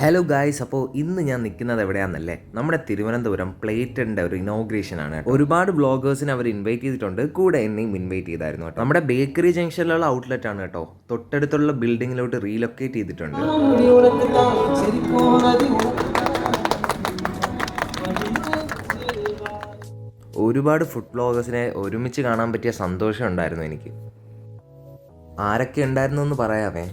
Hello guys അപ്പോൾ ഇന്ന് ഞാൻ നിൽക്കുന്നത് എവിടെയാണെന്നല്ലേ നമ്മുടെ തിരുവനന്തപുരം പ്ലേറ്റന്റെ ഒരു ഇനോഗ്രേഷൻ ആണ് ഒരുപാട് ബ്ലോഗേഴ്സിനെ അവർ ഇൻവൈറ്റ് ചെയ്തിട്ടുണ്ട്. കൂടെ എന്നെയും ഇൻവൈറ്റ് ചെയ്തായിരുന്നു കേട്ടോ. നമ്മുടെ ബേക്കറി ജംഗ്ഷനിലുള്ള ഔട്ട്ലെറ്റ് ആണ് കേട്ടോ. തൊട്ടടുത്തുള്ള ബിൽഡിങ്ങിലോട്ട് റീലൊക്കേറ്റ് ചെയ്തിട്ടുണ്ട്. ഒരുപാട് ഫുഡ് ബ്ലോഗേഴ്സിനെ ഒരുമിച്ച് കാണാൻ പറ്റിയ സന്തോഷം ഉണ്ടായിരുന്നു എനിക്ക്. ആരൊക്കെ ഉണ്ടായിരുന്നു എന്ന് പറയാമേ?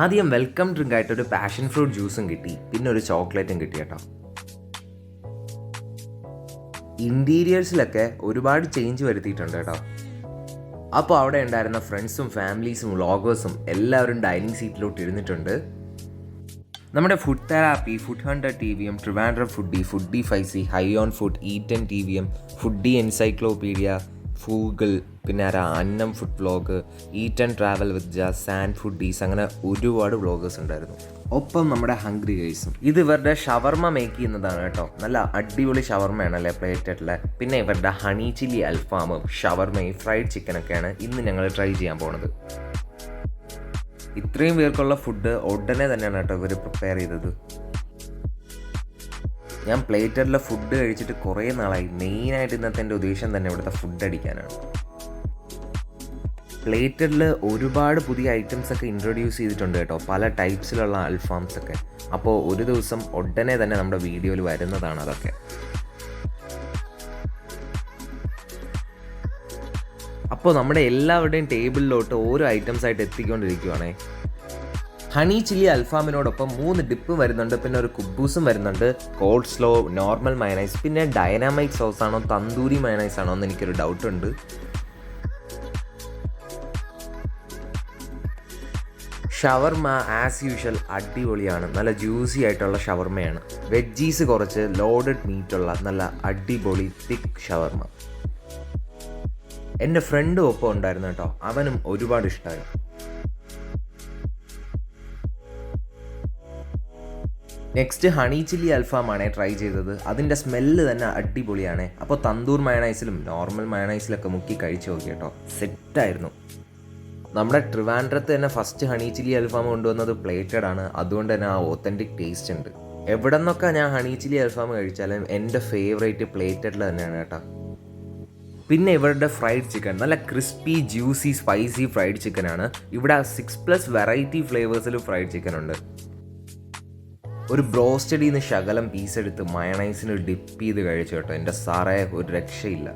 ആദ്യം വെൽക്കം ഡ്രിങ്ക് ആയിട്ട് ഒരു പാഷൻ ഫ്രൂട്ട് ജ്യൂസും കിട്ടി. പിന്നെ ഒരു ചോക്ലേറ്റും കിട്ടി കേട്ടോ. ഇന്റീരിയേഴ്സിലൊക്കെ ഒരുപാട് ചേഞ്ച് വരുത്തിയിട്ടുണ്ട് കേട്ടോ. അപ്പോൾ അവിടെ ഉണ്ടായിരുന്ന ഫ്രണ്ട്സും ഫാമിലീസും വ്ളോഗേഴ്സും എല്ലാവരും ഡൈനിങ് സീറ്റിലോട്ട് ഇരുന്നിട്ടുണ്ട്. നമ്മുടെ food therapy food hunter T V M Trivandrum foodie foodie Faizy high on food eaten T V M foodie encyclopedia Foogle പിന്നെ ആരാ? അന്നം food vlog eat and travel with Jas sand foodies അങ്ങനെ ഒരുപാട് vloggers ഉണ്ടായിരുന്നു. ഒപ്പം നമ്മുടെ hungry ഗൈസും ഇത് ഇവരുടെ ഷവർമ മേക്ക് ചെയ്യുന്നതാണ് കേട്ടോ. നല്ല അടിപൊളി ഷവർമയാണല്ലേ പ്ലേറ്റായിട്ടുള്ള പിന്നെ ഇവരുടെ ഹണി ചില്ലി അൽഫാമും ഷവർമയും ഫ്രൈഡ് ചിക്കനൊക്കെയാണ് ഇന്ന് ഞങ്ങൾ ട്രൈ ചെയ്യാൻ പോണത്. ഇത്രയും പേർക്കുള്ള ഫുഡ് ഉടനെ തന്നെയാണ് കേട്ടോ ഇവർ പ്രിപ്പയർ ചെയ്തത്. ഞാൻ പ്ലേറ്ററിലെ ഫുഡ് കഴിച്ചിട്ട് കുറേ നാളായി. മെയിനായിട്ട് ഇന്നത്തെ എന്റെ ഉദ്ദേശം തന്നെ ഇവിടുത്തെ ഫുഡ് അടിക്കാനാണ്. പ്ലേറ്ററിൽ ഒരുപാട് പുതിയ ഐറ്റംസ് ഒക്കെ ഇൻട്രൊഡ്യൂസ് ചെയ്തിട്ടുണ്ട് കേട്ടോ. പല ടൈപ്സിലുള്ള അൽഫാംസ് ഒക്കെ. അപ്പോൾ ഒരു ദിവസം ഉടനെ തന്നെ നമ്മുടെ വീഡിയോയിൽ വരുന്നതാണ് അതൊക്കെ. അപ്പോൾ നമ്മുടെ എല്ലാവരുടെയും ടേബിളിലോട്ട് ഓരോ ഐറ്റംസ് ആയിട്ട് എത്തിക്കൊണ്ടിരിക്കുവാണേ. ഹണി ചില്ലി അൽഫാമിനോടൊപ്പം മൂന്ന് ഡിപ്പ് വരുന്നുണ്ട് പിന്നെ ഒരു കുബൂസും വരുന്നുണ്ട്. കോൾഡ് സ്ലോ നോർമൽ മയനൈസ് പിന്നെ ഡൈനാമൈറ്റ് സോസ് ആണോ തന്തൂരി മയനൈസ് ആണോ എന്ന് എനിക്കൊരു ഡൗട്ട് ഉണ്ട്. ഷവർമ ആസ് യൂഷ്വൽ അടിപൊളിയാണ്. നല്ല ജ്യൂസി ആയിട്ടുള്ള ഷവർമയാണ്. വെജ്ജീസ് കുറച്ച് ലോഡഡ് മീറ്റുള്ള നല്ല അടിപൊളി തിക്ക് ഷവർമ. എന്റെ ഫ്രണ്ടും ഒപ്പം ഉണ്ടായിരുന്നു കേട്ടോ. അവനും ഒരുപാട് ഇഷ്ടമായി നെക്സ്റ്റ് ഹണി ചില്ലി അൽഫാമാണ് ട്രൈ ചെയ്തത്. അതിന്റെ സ്മെല്ല് തന്നെ അടിപൊളിയാണ്. അപ്പോൾ തന്തൂർ മയണൈസിലും നോർമൽ മയണൈസിലൊക്കെ മുക്കി കഴിച്ചു നോക്കി കേട്ടോ സെറ്റായിരുന്നു നമ്മുടെ ട്രിവാൻഡ്രത്ത് തന്നെ ഫസ്റ്റ് ഹണി ചില്ലി അൽഫാം കൊണ്ടുവന്നത് പ്ലേറ്റഡ് ആണ്. അതുകൊണ്ട് തന്നെ ആ ഓത്തന്റിക് ടേസ്റ്റ് ഉണ്ട്. എവിടെ നിന്നൊക്കെ ഞാൻ ഹണി ചില്ലി അൽഫാം കഴിച്ചാലും എന്റെ ഫേവറേറ്റ് പ്ലേറ്റഡിൽ തന്നെയാണ് കേട്ടോ. പിന്നെ ഇവരുടെ ഫ്രൈഡ് ചിക്കൻ നല്ല crispy juicy spicy fried chicken ആണ്. ഇവിടെ സിക്സ് പ്ലസ് വെറൈറ്റി ഫ്ലേവേഴ്സിൽ ഫ്രൈഡ് ചിക്കൻ ഉണ്ട്. ഒരു ബ്രോസ്റ്റഡിൽ നിന്ന് ശകലം പീസ് എടുത്ത് മയണൈസിന് ഡിപ്പ് ചെയ്ത് കഴിച്ചു കേട്ടോ. എന്റെ സാറേ ഒരു രക്ഷയില്ല.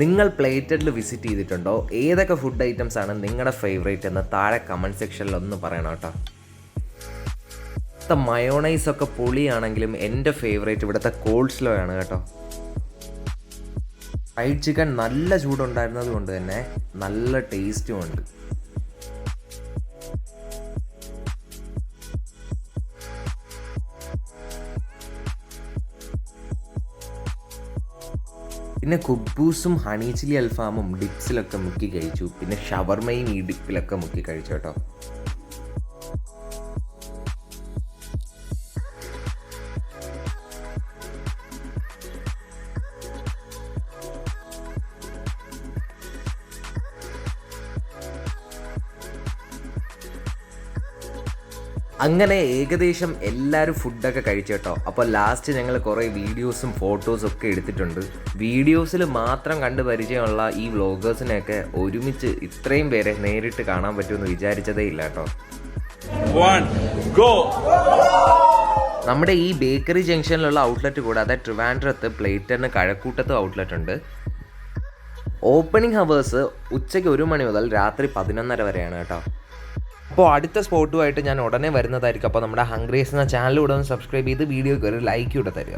നിങ്ങൾ പ്ലേറ്റഡിൽ വിസിറ്റ് ചെയ്തിട്ടുണ്ടോ? ഏതൊക്കെ ഫുഡ് ഐറ്റംസ് ആണ് നിങ്ങളുടെ ഫേവറേറ്റ് എന്ന് താഴെ കമന്റ് സെക്ഷനിൽ ഒന്ന് പറയണം കേട്ടോ. ഇവിടുത്തെ മയോണൈസ് ഒക്കെ പൊളിയാണെങ്കിലും എന്റെ ഫേവറേറ്റ് ഇവിടുത്തെ കോൾഡ് സ്ലോ ആണ് കേട്ടോ. ഫ്രൈഡ് ചിക്കൻ നല്ല ചൂടുണ്ടായിരുന്നത് കൊണ്ട് തന്നെ നല്ല ടേസ്റ്റും ഉണ്ട്. പിന്നെ കുബ്ബൂസും ഹണി ചില്ലി അൽഫാമും ഡിപ്സിലൊക്കെ മുക്കി കഴിച്ചു. പിന്നെ ഷവർമയും ഈ ഡിപ്പിലൊക്കെ മുക്കി കഴിച്ചു കേട്ടോ. അങ്ങനെ ഏകദേശം എല്ലാവരും ഫുഡൊക്കെ കഴിച്ചു കേട്ടോ. അപ്പോൾ ലാസ്റ്റ് ഞങ്ങൾ കുറേ വീഡിയോസും ഫോട്ടോസും ഒക്കെ എടുത്തിട്ടുണ്ട്. വീഡിയോസിൽ മാത്രം കണ്ട് പരിചയമുള്ള ഈ വ്ളോഗേഴ്സിനെയൊക്കെ ഒരുമിച്ച് ഇത്രയും പേരെ നേരിട്ട് കാണാൻ പറ്റുമെന്ന് വിചാരിച്ചതേ ഇല്ല കേട്ടോ. നമ്മുടെ ഈ ബേക്കറി ജംഗ്ഷനിലുള്ള ഔട്ട്ലെറ്റ് കൂടാതെ ട്രിവാൻഡ്രത്ത് പ്ലേറ്ററിന് കഴക്കൂട്ടത്തും ഔട്ട്ലെറ്റ് ഉണ്ട്. ഓപ്പണിംഗ് ഹവേഴ്സ് ഉച്ചയ്ക്ക് ഒരു മണി മുതൽ രാത്രി പതിനൊന്നര വരെയാണ് കേട്ടോ. അപ്പോൾ അടുത്ത സ്പോട്ടുമായിട്ട് ഞാൻ ഉടനെ വരുന്നതായിരിക്കും. അപ്പോൾ നമ്മുടെ ഹംഗ്രീസ് എന്ന ചാനൽ ഉടനെ സബ്സ്ക്രൈബ് ചെയ്ത് വീഡിയോയ്ക്ക് ഒരു ലൈക്ക് ഇവിടെ തരിക.